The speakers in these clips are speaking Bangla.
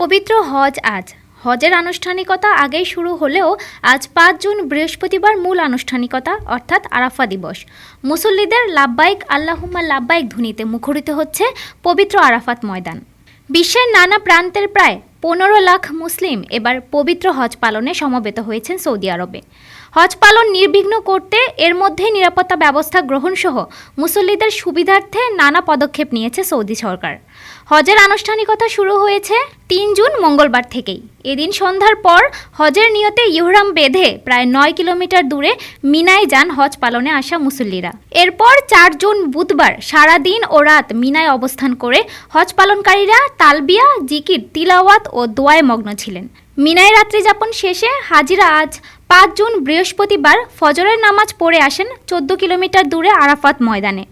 পবিত্র হজ আজ। হজের আনুষ্ঠানিকতা আগেই শুরু হলেও আজ পাঁচ জুন বৃহস্পতিবার মূল আনুষ্ঠানিকতা, অর্থাৎ আরাফা দিবস। মুসল্লিদের লাভবাইক আল্লাহুম্মা লাভবাইক ধ্বনিতে মুখরিত হচ্ছে পবিত্র আরাফাত ময়দান। বিশ্বের নানা প্রান্তের প্রায় পনেরো লাখ মুসলিম এবার পবিত্র হজ পালনে সমবেত হয়েছেন সৌদি আরবে। হজ পালন নির্বিঘ্ন করতে এর মধ্যেই নিরাপত্তা ব্যবস্থা গ্রহণসহ মুসল্লিদের সুবিধার্থে নানা পদক্ষেপ নিয়েছে সৌদি সরকার। হজের আনুষ্ঠানিকতা শুরু হয়েছে তিন জুন মঙ্গলবার থেকেই। এদিন সন্ধ্যার পর হজের নিয়তে ইহরাম বেঁধে প্রায় নয় কিলোমিটার দূরে মিনায় যান হজ পালনে আসা মুসল্লিরা। এরপর চার জুন বুধবার সারা দিন ও রাত মিনায় অবস্থান করে হজ পালনকারীরা তালবিয়া, জিকির, তিলাওয়াত ও দোয়ায় মগ্ন ছিলেন। মিনায় রাত্রি যাপন শেষে হাজিরা আজ পাঁচ জুন বৃহস্পতিবার ফজরের নামাজ পড়ে আসেন চোদ্দ কিলোমিটার দূরে আরাফাত ময়দানে।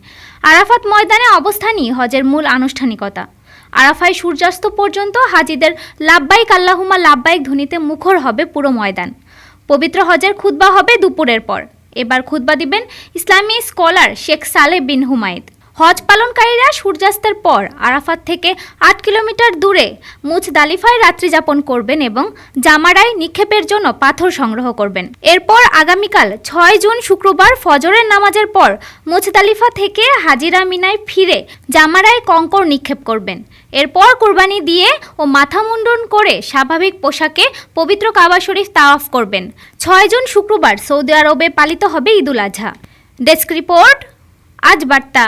আরাফাত ময়দানে অবস্থানই হজের মূল আনুষ্ঠানিকতা। আরাফায় সূর্যাস্ত পর্যন্ত হাজিদের লাব্বাইক আল্লাহুমা লাব্বাইক ধ্বনিতে মুখর হবে পুরো ময়দান। পবিত্র হজের খুতবা হবে দুপুরের পর। এবার খুতবা দিবেন ইসলামী স্কলার শেখ সালে বিন হুমায়দ। হজ পালনকারীরা সূর্যাস্তের পর আরাফাত থেকে আট কিলোমিটার দূরে মুজদালিফায় রাত্রি যাপন করবেন এবং জামারায় নিক্ষেপের জন্য পাথর সংগ্রহ করবেন। এরপর আগামীকাল ছয় জুন শুক্রবার ফজরের নামাজের পর মুজদালিফা থেকে হাজিরা মিনায় ফিরে জামারায় কঙ্কর নিক্ষেপ করবেন। এরপর কুরবানি দিয়ে ও মাথা মুন্ডন করে স্বাভাবিক পোশাকে পবিত্র কাবা শরীফ তাওয়াফ করবেন। ছয় জুন শুক্রবার সৌদি আরবে পালিত হবে ঈদুল আজহা। ডেস্ক রিপোর্ট, আজ বার্তা।